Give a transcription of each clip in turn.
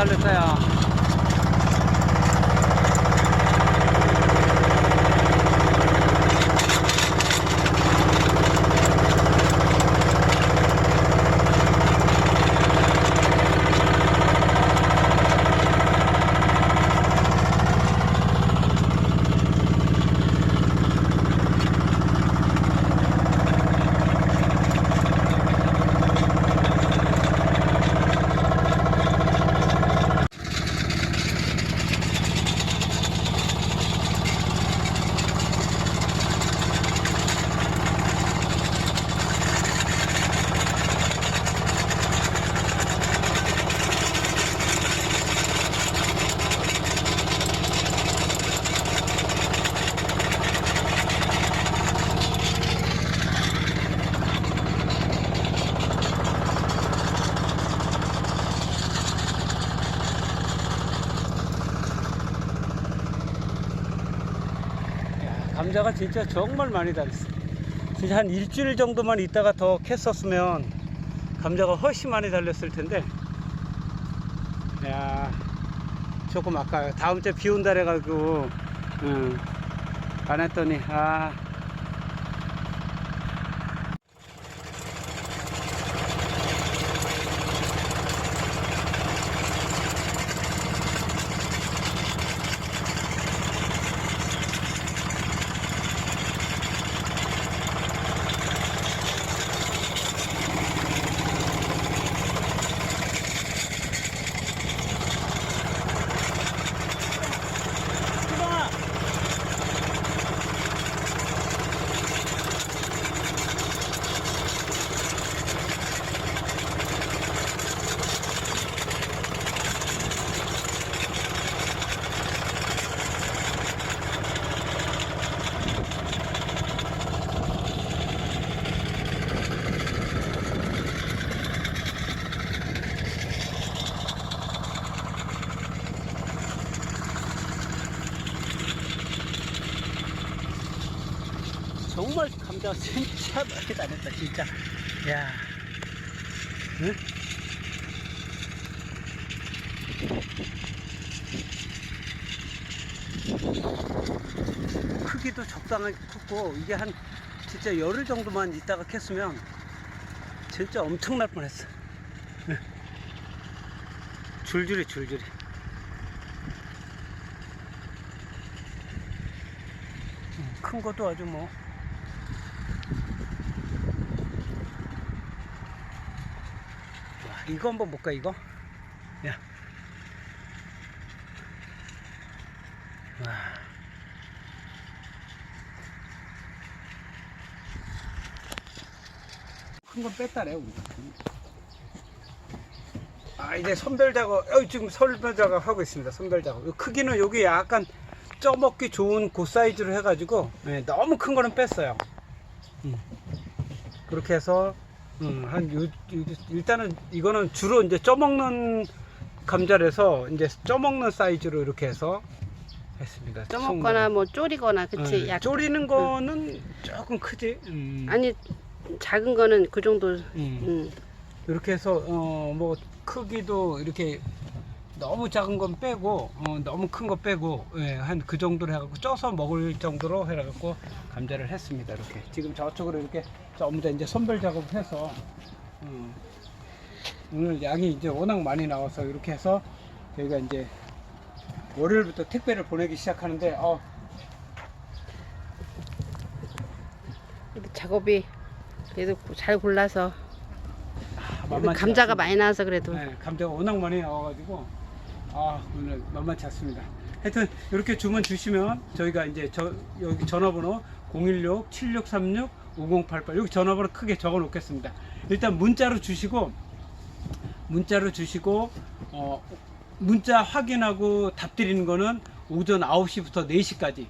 많이 달렸 감자가 진짜 정말 많이 달렸어. 진짜 한 일주일 정도만 있다가 더 캤었으면 감자가 훨씬 많이 달렸을 텐데. 야, 조금 아까요. 다음 주에 비 온다 그래가지고, 응, 안 했더니, 아. 정말 감자 진짜 많이 다녔다 진짜 야 응? 크기도 적당하게 컸고 이게 한 진짜 열흘 정도만 있다가 캤으면 진짜 엄청날 뻔했어 응. 줄줄이 줄줄이 응, 큰 것도 아주 뭐 이거 한번 볼까 이거? 야. 와. 큰 건 뺐다래 우리가. 아 이제 선별 작업, 어, 지금 선별 작업 하고 있습니다. 선별 작업. 요 크기는 여기 약간 쪄먹기 좋은 그 사이즈로 해가지고 예, 너무 큰 거는 뺐어요. 음. 그렇게 해서 음, 한 요, 요- 일단은 이거는 주로 이제 쪄먹는 감자라서 이제 쪄먹는 사이즈로 이렇게 해서 했습니다. 쪄먹거나 뭐 졸이거나 그치 예, 약 졸이는 거는 조금 크지. 음, 아니 작은 거는 그 정도 음. 음. 이렇게 해서 어, 뭐 크기도 이렇게 너무 작은 건 빼고 어, 너무 큰 거 빼고 예, 한 그 정도로 해갖고 쪄서 먹을 정도로 해갖고 감자를 했습니다. 이렇게 지금 저쪽으로 이렇게 전부 다 이제 선별 작업해서 음, 오늘 양이 이제 워낙 많이 나와서 이렇게 해서 저희가 이제 월요일부터 택배를 보내기 시작하는데 어, 작업이 그래도 잘 골라서 아, 만만치 감자가 않습니다. 많이 나와서 그래도 네, 감자가 워낙 많이 나와가지고 아 오늘 만만치 않습니다. 하여튼 이렇게 주문 주시면 저희가 이제 저 여기 전화번호 016-7636-5088 여기 전화번호 크게 적어 놓겠습니다. 일단 문자로 주시고 문자로 주시고 어 문자 확인하고 답 드리는 거는 오전 9시부터 4시까지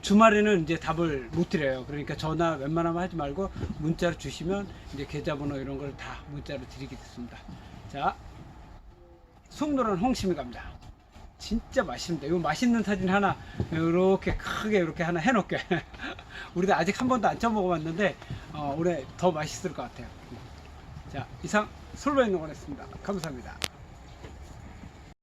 주말에는 이제 답을 못 드려요. 그러니까 전화 웬만하면 하지 말고 문자로 주시면 이제 계좌번호 이런 걸 다 문자로 드리게 됐습니다. 자, 송노란 홍심이 감자. 진짜 맛있습니다. 이거 맛있는 사진 하나 이렇게 크게 이렇게 하나 해놓게. 우리도 아직 한 번도 안 쳐먹어봤는데 어, 올해 더 맛있을 것 같아요. 자, 이상 솔로의 농원했습니다. 감사합니다.